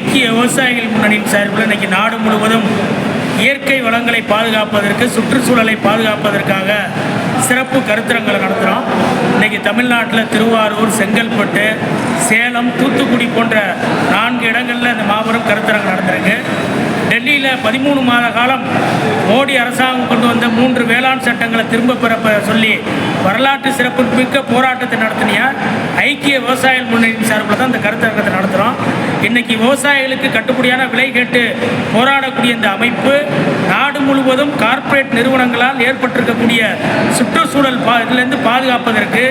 ஐக்கிய விவசாயிகள் முன்னணியின் சார்பில் இன்றைக்கி நாடு முழுவதும் இயற்கை வளங்களை பாதுகாப்பதற்கு சுற்றுச்சூழலை பாதுகாப்பதற்காக சிறப்பு கருத்தரங்களை நடத்துகிறோம் இன்றைக்கி தமிழ்நாட்டில் திருவாரூர் செங்கல்பட்டு சேலம் தூத்துக்குடி போன்ற நான்கு இடங்களில் இந்த மாபெரும் கருத்தரங்கம் நடந்திருக்கு. டெல்லியில் பதிமூணு மாத காலம் மோடி அரசாங்கம் கொண்டு வந்த மூன்று வேளாண் சட்டங்களை திரும்ப பெற சொல்லி வரலாற்று சிறப்பு மிக்க போராட்டத்தை நடத்தினியா ஐக்கிய விவசாயிகள் முன்னணி சார்பில் தான் இந்த கருத்தரங்கத்தை நடத்துகிறோம் இன்னைக்கு விவசாயிகளுக்கு கட்டுப்படியான விலை கேட்டு போராடக்கூடிய இந்த அமைப்பு நாடு முழுவதும் கார்ப்பரேட் நிறுவனங்களால் ஏற்பட்டிருக்கக்கூடிய சுற்றுச்சூழல் பா இதிலிருந்து பாதுகாப்பதற்கு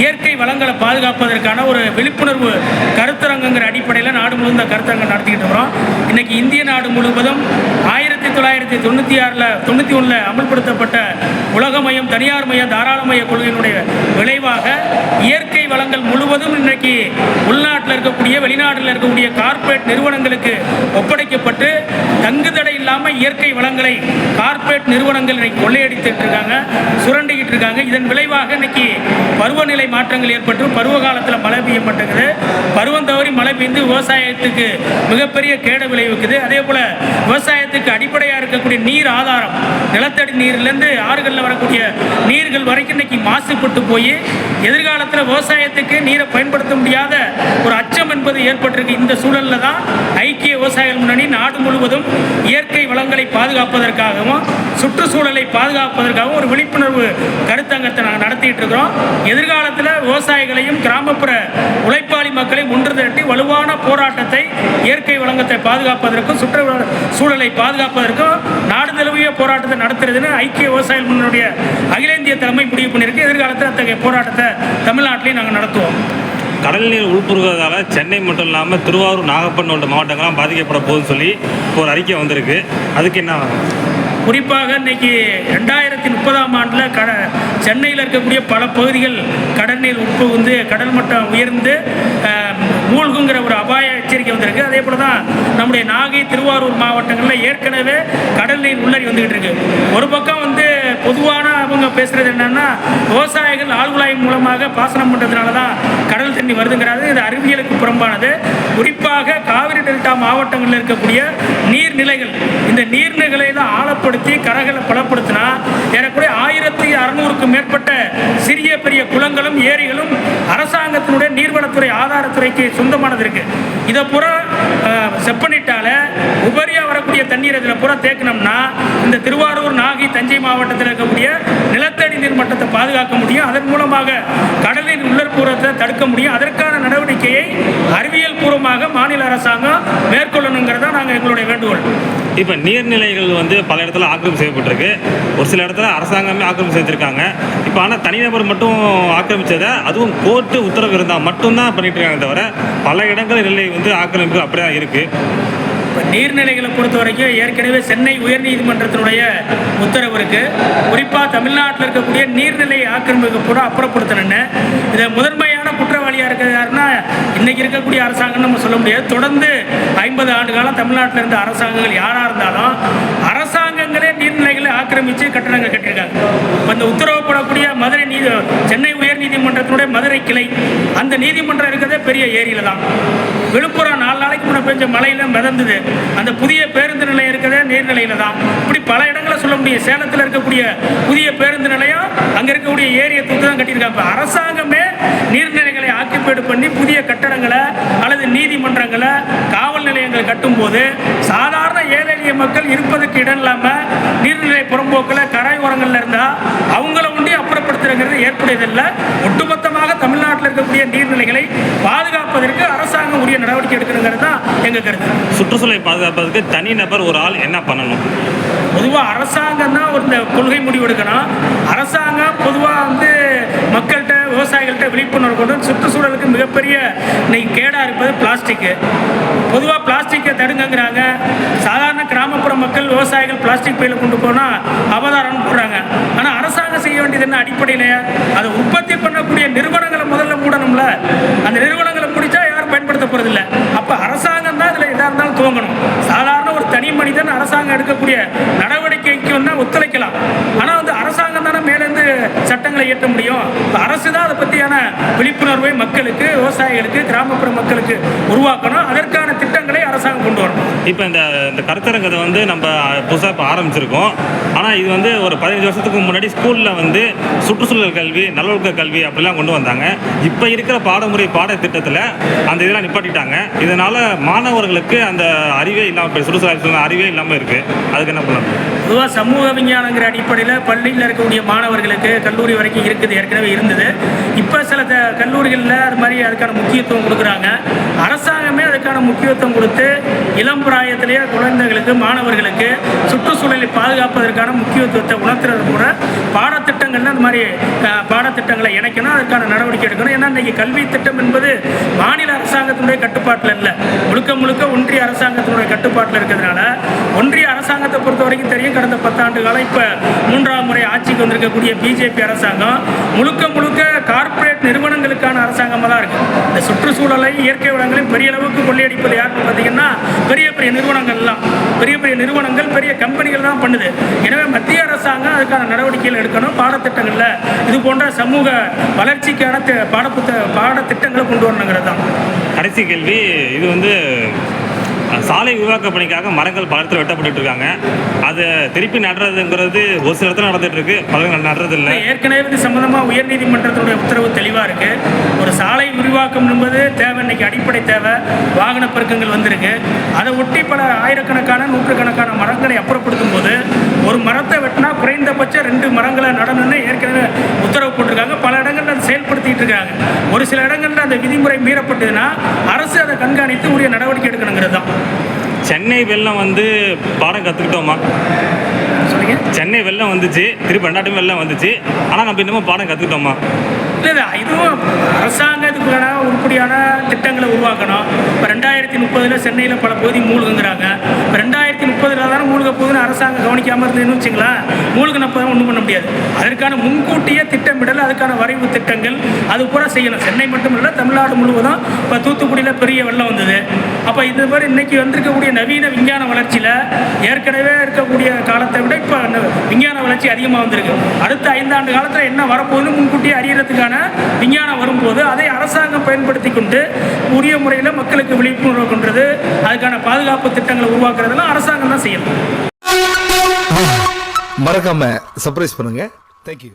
இயற்கை வளங்களை பாதுகாப்பதற்கான ஒரு விழிப்புணர்வு கருத்தரங்குங்கிற அடிப்படையில் நாடு முழுவதும் இந்த கருத்தரங்கம் நடத்திக்கிட்டு வரோம் இன்னைக்கு இந்திய நாடு முழுவதும் ஆயிரத்தி தொள்ளாயிரத்தி தொண்ணூற்றி ஆறில் தொண்ணூற்றி ஒன்றில் அமல்படுத்தப்பட்ட உலகமயம் தனியார் மய தாராளமய கொள்கையினுடைய விளைவாக இயற்கை வளங்கள் முழுவதும் இன்னைக்கு உள்நாட்டில் இருக்கக்கூடிய வெளிநாட்டில் இருக்கக்கூடிய கார்ப்பரேட் நிறுவனங்களுக்கு ஒப்படைக்கப்பட்டு தங்குதடை இல்லாமல் இயற்கை வளங்களை கார்ப்பரேட் நிறுவனங்கள் இன்னைக்கு கொள்ளையடித்துட்டு இருக்காங்க சுரண்டிக்கிட்டு இருக்காங்க. இதன் விளைவாக இன்னைக்கு பருவநிலை மாற்றங்கள் ஏற்பட்டு பருவ காலத்தில் மழை பெய்ய மாட்டேங்குது பருவம் தவறி மழை பெய்ந்து விவசாயத்துக்கு மிகப்பெரிய கேடு விளைவிக்குது. அதே போல் விவசாயத்துக்கு அடிப்படையாக இருக்கக்கூடிய நீர் ஆதாரம் நிலத்தடி நீர்லேருந்து ஆறுகளில் வரக்கூடிய நீர்கள் வரைக்கும் இன்னைக்கு மாசுபட்டு போய் எதிர்காலத்தில் விவசாயத்துக்கு நீரை பயன்படுத்த முடியாத என்பது ஏற்பட்டிருக்கு. இந்த சூழலில் தான் ஐக்கிய விவசாயிகள் முன்னணி நாடு முழுவதும் இயற்கை வளங்களை பாதுகாப்பதற்காகவும் சுற்றுச்சூழலை பாதுகாப்பதற்காகவும் ஒரு விழிப்புணர்வு கருத்தங்கத்தை நாங்கள் நடத்திட்டு இருக்கிறோம். எதிர்காலத்தில் விவசாயிகளையும் கிராமப்புற உழைப்பாளி மக்களையும் ஒன்று திரட்டி வலுவான போராட்டத்தை இயற்கை வளங்கத்தை பாதுகாப்பதற்கும் சுற்று சூழலை பாதுகாப்பதற்கும் நாடு தழுவிய போராட்டத்தை நடத்துறதுன்னு ஐக்கிய விவசாயிகள் முன்னுடைய அகில இந்திய தலைமை முடிவு பண்ணியிருக்கு. எதிர்காலத்தில் அத்தகைய போராட்டத்தை தமிழ்நாட்டிலையும் நாங்கள் நடத்துவோம். கடல் நீர் உள்புறுவதால் சென்னை மட்டும் இல்லாமல் திருவாரூர் நாகப்பட்டினம் உள்ளிட்ட மாவட்டங்கள்லாம் பாதிக்கப்பட போகுதுன்னு சொல்லி ஒரு அறிக்கை வந்திருக்கு. அதுக்கு என்ன குறிப்பாக இன்னைக்கு ரெண்டாயிரத்தி முப்பதாம் ஆண்டில் கட சென்னையில் இருக்கக்கூடிய பல பகுதிகள் கடல் நீர் உட்புகுந்து கடல் மட்டம் உயர்ந்து மூழ்குங்கிற ஒரு அபாய எச்சரிக்கை வந்திருக்கு. அதே போல தான் நம்முடைய நாகை திருவாரூர் மாவட்டங்களில் ஏற்கனவே கடல் நீர் உள்ளறி வந்துகிட்டு இருக்கு. ஒரு பக்கம் வந்து பொதுவான அவங்க பேசுறது என்னன்னா விவசாயிகள் ஆழ்குழாய் மூலமாக பாசனம் பண்ணுறதுனால தான் கடல் தண்ணி வருதுங்கிறது இது அறிவியலுக்கு புறம்பானது. குறிப்பாக காவிரி டெல்டா மாவட்டங்களில் இருக்கக்கூடிய நீர்நிலைகள். இந்த நீர்நிலைகளை ஆழப்படுத்தி கரைகளை பலப்படுத்தினா ஏறக்குறைய ஆயிரத்தி அறுநூறுக்கும் மேற்பட்ட சிறிய பெரிய குளங்களும் ஏரிகளும் அரசாங்கத்தினுடைய நீர்வளத்துறை ஆதாரத்துறைக்கு சொந்தமானது இருக்கு. இதை புற செப்பனிட்டால உபரியா வரக்கூடிய தண்ணீர் இதில் புற தேக்கணும்னா இந்த திருவாரூர் நாகை தஞ்சை மாவட்டத்தில் இருக்கக்கூடிய நிலத்தடி நீர் மட்டத்தை பாதுகாக்க முடியும். அதன் மூலமாக கடலின் உள்ளற்புறத்தை தடுக்க முடியும். அதற்கான நடவடிக்கையை அறிவியல் பூர்வமாக மாநில அரசாங்கம் மேற்கொள்ளணுங்கிறதா நாங்கள் எங்களுடைய வேண்டுகோள். இப்போ நீர்நிலைகள் வந்து பல இடத்துல ஆக்கிரமிப்பு செய்யப்பட்டிருக்கு. ஒரு சில இடத்துல அரசாங்கமே ஆக்கிரமிப்பு செய்திருக்காங்க இப்போ ஆனால் தனிநபர் மட்டும் ஆக்கிரமிச்சதை அதுவும் கோர்ட்டு உத்தரவு இருந்தால் மட்டும்தான் பண்ணிட்டு இருக்காங்க தவிர பல இடங்கள் நிலை வந்து ஆக்கிரமிப்பு அப்படியே தான் இருக்குது இப்போ நீர்நிலைகளை பொறுத்த வரைக்கும் ஏற்கனவே சென்னை உயர்நீதிமன்றத்தினுடைய உத்தரவு இருக்கு. குறிப்பாக தமிழ்நாட்டில் இருக்கக்கூடிய நீர்நிலை ஆக்கிரமிப்பு பூரா அப்புறப்படுத்தணுன்னு இதை முதன்மையான குற்றவாளியாக இருக்கிறது யாருன்னா இன்னைக்கு இருக்கக்கூடிய அரசாங்கம் நம்ம சொல்ல முடியாது. தொடர்ந்து ஐம்பது ஆண்டு காலம் தமிழ்நாட்டில் இருந்த அரசாங்கங்கள் யாராக இருந்தாலும் அரசாங்கங்களே நீர்நிலைகளை ஆக்கிரமித்து கட்டணங்கள் கட்டியிருக்காங்க. இப்போ இந்த உத்தரவு மதுரை நீதி சென்னை உயர்நீதிமன்றத்தினுடைய மதுரை கிளை அந்த நீதிமன்றம் இருக்கிறதே பெரிய ஏரியில் தான். விழுப்புரம் நாலு நாளைக்கு முன்னே பெஞ்ச மழையில மிதந்தது. அந்த புதிய பேருந்து நிலையம் இருக்கிறதே நீர்நிலையில் தான். இப்படி பல இடங்களை சொல்ல முடியும். சேலத்தில் இருக்கக்கூடிய புதிய பேருந்து நிலையம் அங்கே இருக்கக்கூடிய ஏரியை தூத்து தான் கட்டியிருக்காங்க அரசாங்கமே நீர்நிலை மதிப்பீடு பண்ணி புதிய கட்டடங்களை அல்லது நீதிமன்றங்களை காவல் நிலையங்கள் கட்டும்போது சாதாரண ஏழை எளிய மக்கள் இருப்பதற்கு இடம் இல்லாமல் நீர்நிலை புறம்போக்கில் கரை இருந்தால் அவங்கள உண்டி அப்புறப்படுத்துறங்கிறது ஏற்புடையதில்லை. ஒட்டுமொத்தமாக தமிழ்நாட்டில் இருக்கக்கூடிய நீர்நிலைகளை பாதுகாப்பதற்கு அரசாங்கம் உரிய நடவடிக்கை எடுக்கணுங்கிறது தான் எங்க கருத்து. சுற்றுச்சூழலை பாதுகாப்பதற்கு தனிநபர் ஒரு ஆள் என்ன பண்ணணும்? பொதுவாக அரசாங்கம் தான் ஒரு இந்த கொள்கை முடிவு எடுக்கணும். அரசாங்கம் பொதுவாக வந்து மக்கள்கிட்ட விவசாயிகள்கிட்ட விழிப்புணர்வு கொண்டு சுற்றுச்சூழலுக்கு மிகப்பெரிய இன்னைக்கு கேடாக இருப்பது பிளாஸ்டிக்கு. பொதுவாக பிளாஸ்டிக்கை தடுங்கங்கிறாங்க. சாதாரண கிராமப்புற மக்கள் விவசாயிகள் பிளாஸ்டிக் பையில் கொண்டு போனால் அபதாரம் போடுறாங்க. ஆனால் அரசாங்கம் செய்ய வேண்டியது என்ன அடிப்படையில் அதை உற்பத்தி பண்ணக்கூடிய நிறுவனங்களை அந்த நிறுவனங்களை பிடிச்சா யாரும் பயன்படுத்த போகிறதில்ல அப்போ அரசாங்கம் தான் இதில் எதாக இருந்தாலும் துவங்கணும். சாதாரண ஒரு தனி மனிதன் அரசாங்கம் எடுக்கக்கூடிய நடவடிக்கைக்கு வந்தால் ஒத்துழைக்கலாம். ஆனால் வந்து அரசாங்கம் தானே மேலேருந்து சட்டங்களை இயற்ற முடியும். அரசு தான் அதை பற்றியான விழிப்புணர்வை மக்களுக்கு விவசாயிகளுக்கு கிராமப்புற மக்களுக்கு உருவாக்கணும். அதற்கான திட்டங்களை அரசாங்கம் கொண்டு வரணும். இப்போ இந்த இந்த கருத்தரங்கத்தை வந்து நம்ம புதுசாக இப்போ ஆரம்பிச்சிருக்கோம். ஆனால் இது வந்து ஒரு பதினஞ்சு வருஷத்துக்கு முன்னாடி ஸ்கூலில் வந்து சுற்றுச்சூழல் கல்வி நல்லொழுக்க கல்வி அப்படிலாம் கொண்டு வந்தாங்க. இப்போ இருக்கிற பாடமுறை பாடத்திட்டத்தில் அந்த இதெல்லாம் நிப்பாட்டிட்டாங்க. இதனால் மாணவர்களுக்கு அந்த அறிவே இல்லாமல் சுற்றுச்சூழல் அறிவே இல்லாமல் இருக்குது அதுக்கு என்ன பண்ணணும் பொதுவாக சமூக விஞ்ஞானங்கிற அடிப்படையில் பள்ளியில் இருக்கக்கூடிய மாணவர்களுக்கு கல்லூரி வரைக்கும் இருக்குது ஏற்கனவே இருந்தது. இப்போ சில த கல்லூரிகளில் அது மாதிரி அதுக்கான முக்கியத்துவம் கொடுக்குறாங்க. அரசாங்கமே அதுக்கான முக்கியத்துவம் கொடுத்து இளம் பிராயத்திலேயே குழந்தைகளுக்கு மாணவர்களுக்கு சுற்றுச்சூழலை பாதுகாப்பதற்கான முக்கியத்துவத்தை உணர்த்துறது கூட பாடத்திட்டங்கள்ல அந்த மாதிரி பாடத்திட்டங்களை இணைக்கணும் அதுக்கான நடவடிக்கை எடுக்கணும். ஏன்னா இன்னைக்கு கல்வி திட்டம் என்பது மாநில அரசாங்கத்தினுடைய கட்டுப்பாட்டில் இல்லை. முழுக்க முழுக்க ஒன்றிய அரசாங்கத்தினுடைய கட்டுப்பாட்டில் இருக்கிறதுனால ஒன்றிய அரசாங்கத்தை பொறுத்த வரைக்கும் தெரியும் கடந்த பத்தாண்டு காலம் இப்போ மூன்றாம் முறை ஆட்சிக்கு வந்திருக்கக்கூடிய பிஜேபி அரசாங்கம் முழுக்க முழுக்க கார்ப்பரேட் நிறுவனங்களுக்கான அரசாங்கமாக தான் இருக்குது இந்த சுற்றுச்சூழலை இயற்கை வளங்களையும் பெரிய அளவுக்கு கொள்ளையடிப்பது யாருன்னு பார்த்தீங்கன்னா பெரிய பெரிய நிறுவனங்கள்லாம் பெரிய பெரிய நிறுவனங்கள் பெரிய கம்பெனிகள் தான் பண்ணுது. எனவே மத்திய அரசாங்கம் அதுக்கான நடவடிக்கைகள் எடுக்கணும். பாடத்திட்டங்களில் இது போன்ற சமூக வளர்ச்சிக்கான பாடப்புத்த பாடத்திட்டங்களை கொண்டு வரணுங்கிறது தான். கடைசி கேள்வி இது வந்து சாலை விரிவாக்க பணிக்காக மரங்கள் பல இடத்துல வெட்டப்பட்டு இருக்காங்க. அதை திருப்பி நடுறதுங்கிறது ஒரு சில இடத்துல நடந்துட்டு இருக்கு. பல நடுறது இல்லை ஏற்கனவே இது சம்பந்தமாக உயர்நீதிமன்றத்தினுடைய உத்தரவு தெளிவாக இருக்கு. ஒரு சாலை விரிவாக்கம் என்பது தேவை இன்னைக்கு அடிப்படை தேவை. வாகன பெருக்கங்கள் வந்திருக்கு. அதை ஒட்டி பல ஆயிரக்கணக்கான நூற்றுக்கணக்கான மரங்களை அப்புறப்படுத்தும் போது ஒரு மரத்தை வெட்டினா குறைந்தபட்சம் ரெண்டு மரங்களை நடணும்னு ஏற்கனவே உத்தரவு போட்டிருக்காங்க. பல இடங்கள்ல அதை செயல்படுத்திட்டு இருக்காங்க. ஒரு சில இடங்கள்ல அந்த விதிமுறை மீறப்பட்டதுன்னா அரசு அதை கண்காணித்து உரிய நடவடிக்கை எடுக்கணுங்கிறது சென்னை வெள்ளம் வந்து பாடம் கற்றுக்கிட்டோமா சொல்லுங்க. சென்னை வெள்ளம் வந்துச்சு திருப்பி ரெண்டாட்டும் வெள்ளம் வந்துச்சு. ஆனால் நம்ம இன்னமும் பாடம் கற்றுக்கிட்டோமா இல்லை இதுவும் அரசாங்கத்துக்கான உருப்படியான திட்டங்களை உருவாக்கணும். இப்போ ரெண்டாயிரத்தி முப்பதில் சென்னையில் பல பகுதி மூழ்குங்கிறாங்க. இப்போ ரெண்டாயிரத்தி முப்பதில் தானே மூழ்க போகுதுன்னு அரசாங்கம் கவனிக்காமல் இருந்ததுன்னு வச்சுங்களேன் மூழ்கினப்போ தான் ஒன்றும் பண்ண முடியாது. அதற்கான முன்கூட்டியே திட்டமிடல் அதுக்கான வரைவு திட்டங்கள் அது பூரா செய்யணும். சென்னை மட்டும் இல்லை தமிழ்நாடு முழுவதும் இப்போ தூத்துக்குடியில் பெரிய வெள்ளம் வந்தது. அப்போ இது மாதிரி இன்னைக்கு வந்திருக்கக்கூடிய நவீன விஞ்ஞான வளர்ச்சியில் ஏற்கனவே இருக்கக்கூடிய காலத்தை விட இப்போ விஞ்ஞான வளர்ச்சி அதிகமாக வந்திருக்கு. அடுத்த ஐந்தாண்டு காலத்தில் என்ன வரப்போகுதுன்னு முன்கூட்டியே அறியறதுக்கான விஞ்ஞானம் வரும்போது அதை அரசாங்கம் பயன்படுத்தி கொண்டு உரிய முறையில் மக்களுக்கு விழிப்புணர்வு கொண்டது அதுக்கான பாதுகாப்பு திட்டங்களை உருவாக்குறதெல்லாம் அரசாங்கம் தான் செய்யணும். மறக்காம சர்ப்ரைஸ் பண்ணுங்க. தேங்க்யூ